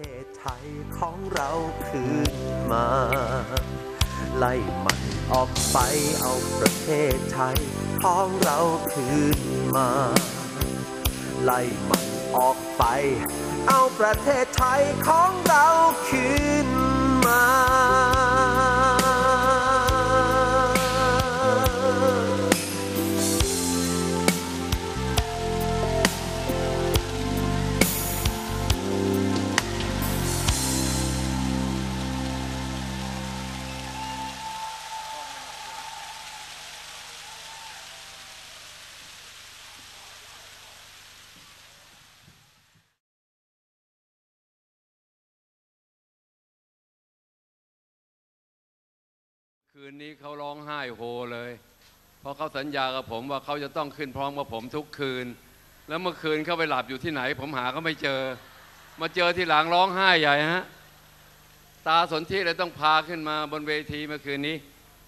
เทศไทยของเราคืนมา ไล่มันออกไปเอาประเทศไทยของเราคืนมา ไล่มันออกไป เอาประเทศไทยของเรา คืนนี้เขาร้องไห้โฮเลย เพราะเขาสัญญากับผมว่าเขาจะต้องขึ้นพร้อมกับผมทุกคืน แล้วเมื่อคืนเขาไปหลับอยู่ที่ไหน ผมหาก็ไม่เจอ มาเจอที่หลังร้องไห้ใหญ่ฮะ ตาสนธิเลยต้องพาขึ้นมาบนเวทีเมื่อคืนนี้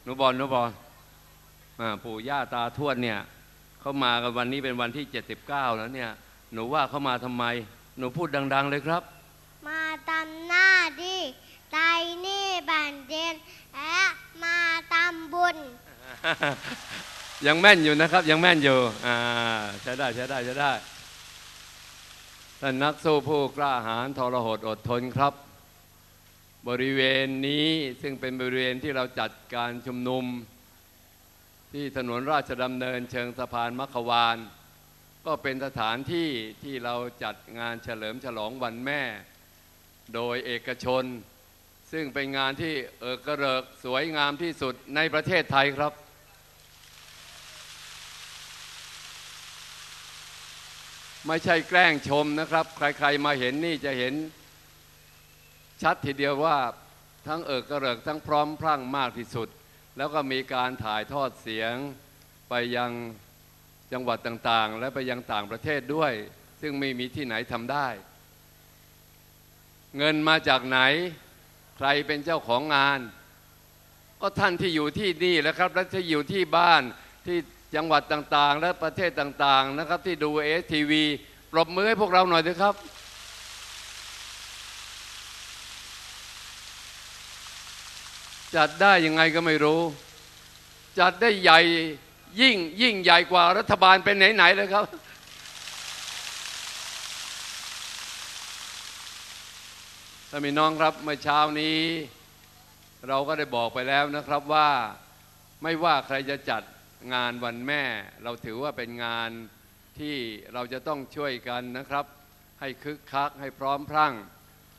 หนูบอลหนูบอลปู่ย่าตาทวดเนี่ยเขามากันวันนี้เป็นวันที่ 79 แล้วเนี่ย หนูว่าเขามาทำไม หนูพูดดัง ๆ เลยครับ มาทำหน้าที่ใจนี่บันเดนำบุญ ยังแม่นอยู่นะครับ ยังแม่นอยู่อ่าใช้ได้ใช้ได้ใช้ได้ท่านนักสู้ผู้กล้าหาญทรหดอดทนครับ บริเวณนี้ซึ่งเป็นบริเวณที่เราจัดการชุมนุม ที่ถนนราชดำเนินเชิงสะพานมัขวาน ก็เป็นสถานที่ที่เราจัดงานเฉลิมฉลองวันแม่ โดยเอกชน ซึ่งเป็นงานที่เออกระเริกสวยงามที่สุดในประเทศไทยครับ ไม่ใช่แกล้งชมนะครับ ใครๆมาเห็นนี่จะเห็นชัดทีเดียวว่าทั้งเอิกกระเริกทั้งพร้อมพรั่งมากที่สุด แล้วก็มีการถ่ายทอดเสียงไปยังจังหวัดต่างๆ และไปยังต่างประเทศด้วย ซึ่งไม่มีที่ไหนทำได้ เงินมาจากไหน ใครเป็นเจ้าของงาน ก็ท่านที่อยู่ที่นี่แหละครับ และที่อยู่ที่บ้านที่จังหวัดต่างๆ และประเทศต่างๆนะครับ ที่ดูเอสทีวีปรบมือให้พวกเราหน่อยเถอะครับ จัดได้ยังไงก็ไม่รู้ จัดได้ใหญ่ยิ่งยิ่งใหญ่กว่ารัฐบาลเป็นไหนๆเลยครับ ท่านพี่น้องครับเมื่อเช้านี้ เราก็ได้บอกไปแล้วนะครับว่าไม่ว่าใครจะจัดงานวันแม่ เราถือว่าเป็นงานที่เราจะต้องช่วยกันนะครับ ให้คึกคักให้พร้อมพรั่ง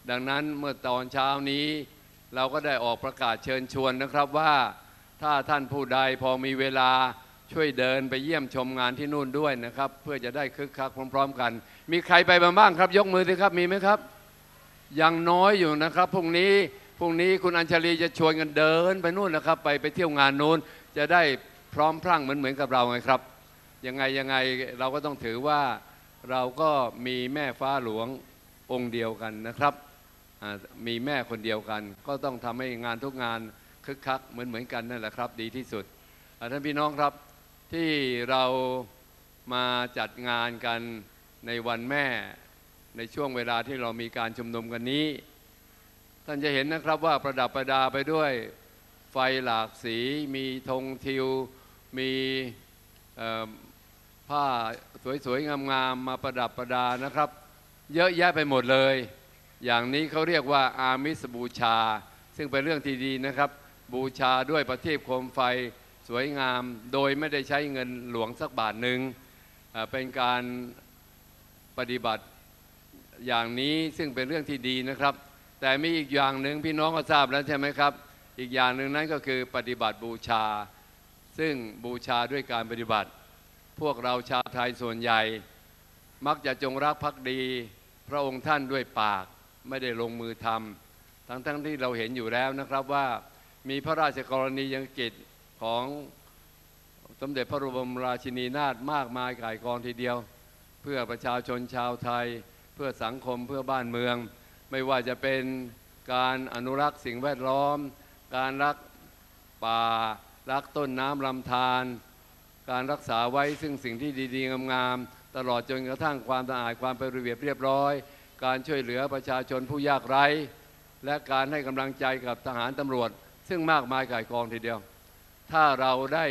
ดังนั้นเมื่อตอนเช้านี้ เราก็ได้ออกประกาศเชิญชวนนะครับว่า ถ้าท่านผู้ใดพอมีเวลาช่วยเดินไปเยี่ยมชมงานที่นู่นด้วยนะครับ เพื่อจะได้คึกคักพร้อม ๆ กัน มีใครไปบ้างครับ ยกมือสิครับมีไหมครับ ยังน้อยอยู่นะครับพรุ่งนี้พรุ่งนี้คุณอัญชลีจะชวนกันเดินไปนู่นนะครับ ไปไปเที่ยวงานนู้นจะได้พร้อมพรั่งเหมือนเหมือนกับเราไงครับยังไงยังไงเราก็ต้องถือว่าเราก็มีแม่ฟ้าหลวงองค์เดียวกันนะครับมีแม่คนเดียวกัน ก็ต้องทำให้งานทุกงานคึกคักเหมือนเหมือนกันนั่นแหละครับ ดีที่สุดท่านพี่น้องครับที่เรามาจัดงานกันในวันแม่ ในช่วงเวลาที่เรามีการชุมนุมกันนี้ ท่านจะเห็นนะครับว่าประดับประดาไปด้วยไฟหลากสี มีธงทิว มีผ้าสวยๆ งามๆ มาประดับประดานะครับ เยอะแยะไปหมดเลย อย่างนี้เขาเรียกว่าอามิสบูชา ซึ่งเป็นเรื่องที่ดีนะครับ บูชาด้วยประทีปโคมไฟสวยงาม โดยไม่ได้ใช้เงินหลวงสักบาทหนึ่งเป็นการปฏิบัติ อย่างนี้ซึ่งเป็นเรื่องที่ดีนะครับ แต่มีอีกอย่างหนึ่งพี่น้องก็ทราบแล้วใช่ไหมครับ อีกอย่างหนึ่งนั้นก็คือปฏิบัติบูชา ซึ่งบูชาด้วยการปฏิบัติ พวกเราชาวไทยส่วนใหญ่ มักจะจงรักภักดี พระองค์ท่านด้วยปากไม่ได้ลงมือทำทั้งๆทที่เราเห็นอยู่แล้วนะครับว่ามีพระราชกรณียกิจของสมเด็จพระบรมราชินีนาถมากมายก่ายกองทีเดียว เพื่อประชาชนชาวไทย เพื่อสังคมเพื่อบ้านเมือง ไม่ว่าจะเป็นการอนุรักษ์สิ่งแวดล้อม การรักป่า รักต้นน้ำลำธารการรักษาไว้ซึ่งสิ่งที่ดีๆงามๆตลอดจนกระทั่งความสะอาดความเป็นระเบียบเรียบร้อย การช่วยเหลือประชาชนผู้ยากไร้ และการให้กำลังใจกับทหารตำรวจ ซึ่งมากมายก่ายกองทีเดียว ถ้าเราได้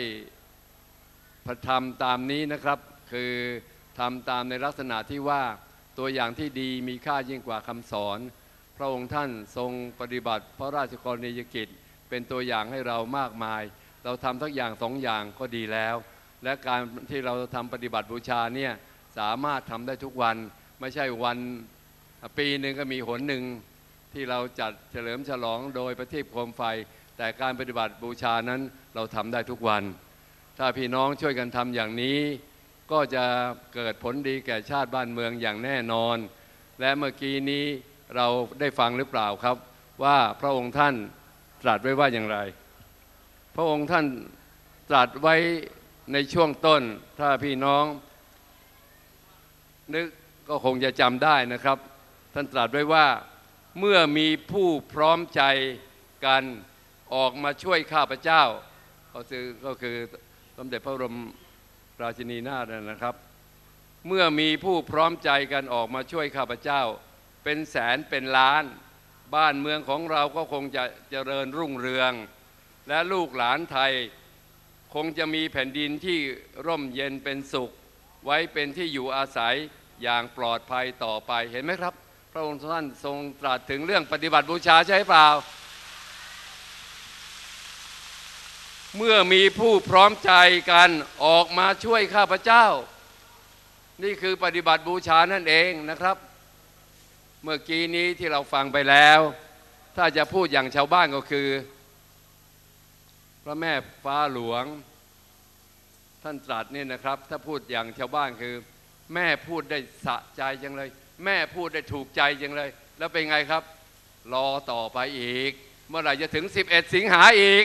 ทำตามนี้นะครับ คือทำตามในลักษณะที่ว่า ตัวอย่างที่ดีมีค่ายิ่งกว่าคำสอน พระองค์ท่านทรงปฏิบัติ พระราชกรณียกิจ เป็นตัวอย่างให้เรามากมาย เราทำทักอย่างสองอย่างก็ดีแล้ว และการที่เราทำปฏิบัติบูชาเนี่ยสามารถทำได้ทุกวันไม่ใช่วันปีหนึ่งก็มีหนหนึ่งที่เราจัดเฉลิมฉลองโดยประทีปโคมไฟ แต่การปฏิบัติบูชานั้นเราทำได้ทุกวัน ถ้าพี่น้องช่วยกันทำอย่างนี้ ก็จะเกิดผลดีแก่ชาติบ้านเมืองอย่างแน่นอน และเมื่อกี้นี้เราได้ฟังหรือเปล่าครับ ว่าพระองค์ท่านตรัสไว้ว่าอย่างไร พระองค์ท่านตรัสไว้ในช่วงต้นถ้าพี่น้อง นึกก็คงจะจำได้นะครับ ท่านตรัสไว้ว่าเมื่อมีผู้พร้อมใจกันออกมาช่วยข้าพเจ้า ก็คือก็คือสมเด็จพระบรม ราชินีนาถนะครับ เมื่อมีผู้พร้อมใจกันออกมาช่วยข้าพเจ้า เป็นแสนเป็นล้าน บ้านเมืองของเราก็คงจะเจริญรุ่งเรือง และลูกหลานไทย คงจะมีแผ่นดินที่ร่มเย็นเป็นสุข ไว้เป็นที่อยู่อาศัยอย่างปลอดภัยต่อไปเห็นไหมครับ พระองค์ท่านทรงตรัสถึงเรื่องปฏิบัติบูชาใช่เปล่า เมื่อมีผู้พร้อมใจกันออกมาช่วยข้าพเจ้า นี่คือปฏิบัติบูชานั่นเองนะครับ เมื่อกี้นี้ที่เราฟังไปแล้ว ถ้าจะพูดอย่างชาวบ้านก็คือ พระแม่ฟ้าหลวง ท่านตรัสนี่นะครับ ถ้าพูดอย่างชาวบ้านคือ แม่พูดได้สะใจจังเลย แม่พูดได้ถูกใจจังเลย แล้วเป็นไงครับ รอต่อไปอีก เมื่อไหร่จะถึง 11 สิงหาอีก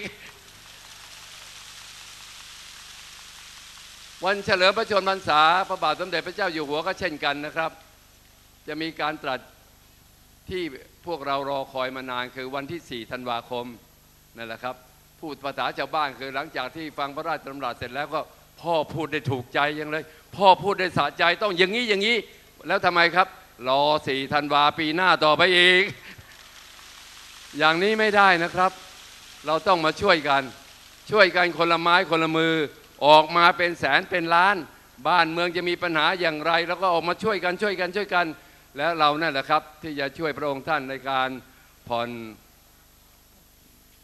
วันเฉลิมพระชนมพรรษาพระบาทสมเด็จพระเจ้าอยู่หัวก็เช่นกันนะครับ จะมีการตรัสที่พวกเรารอคอยมานานคือวันที่ 4 ธันวาคมนั่นแหละครับ พูดภาษาชาวบ้านคือหลังจากที่ฟังพระราชดำรัสเสร็จแล้วก็พ่อพูดได้ถูกใจยังเลย พ่อพูดได้สะใจต้องอย่างนี้อย่างนี้ แล้วทำไมครับ รอสี่ธันวาปีหน้าต่อไปอีก อย่างนี้ไม่ได้นะครับ เราต้องมาช่วยกัน ช่วยกันคนละไม้คนละมือ ออกมาเป็นแสนเป็นล้าน บ้านเมืองจะมีปัญหาอย่างไร แล้วก็ออกมาช่วยกันช่วยกันช่วยกัน แล้วเรานั่นแหละครับ ที่จะช่วยพระองค์ท่านในการผ่อน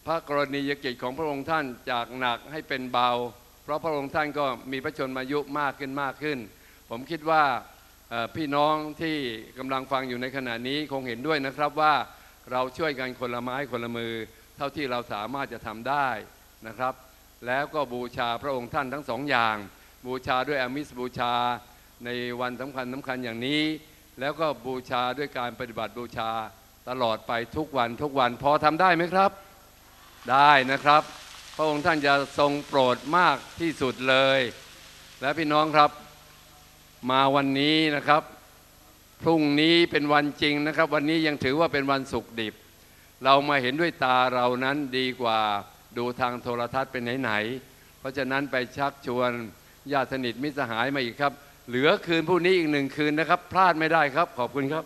พระกรณียกิจของพระองค์ท่านจากหนักให้เป็นเบา เพราะพระองค์ท่านก็มีพระชนมายุมากขึ้นมากขึ้น ผมคิดว่าพี่น้องที่กำลังฟังอยู่ในขณะนี้คงเห็นด้วยนะครับว่าเราช่วยกันคนละไม้คนละมือ เท่าที่เราสามารถจะทำได้นะครับ แล้วก็บูชาพระองค์ท่านทั้งสองอย่าง บูชาด้วยอามิสบูชาในวันสำคัญสำคัญอย่างนี้ แล้วก็บูชาด้วยการปฏิบัติบูชาตลอดไปทุกวันทุกวันพอทำได้ไหมครับ ได้นะครับ พระองค์ท่านจะทรงโปรดมากที่สุดเลย และพี่น้องครับมาวันนี้นะครับ พรุ่งนี้เป็นวันจริงนะครับ วันนี้ยังถือว่าเป็นวันศุกดิบ เรามาเห็นด้วยตาเรานั้นดีกว่า ดูทางโทรทัศน์เป็นไหนๆเพราะฉะนั้นไปชักชวนญาติสนิทมิตรสหายมาอีกครับ เหลือคืนผู้นี้อีกหนึ่งคืนนะครับ พลาดไม่ได้ครับขอบคุณครับ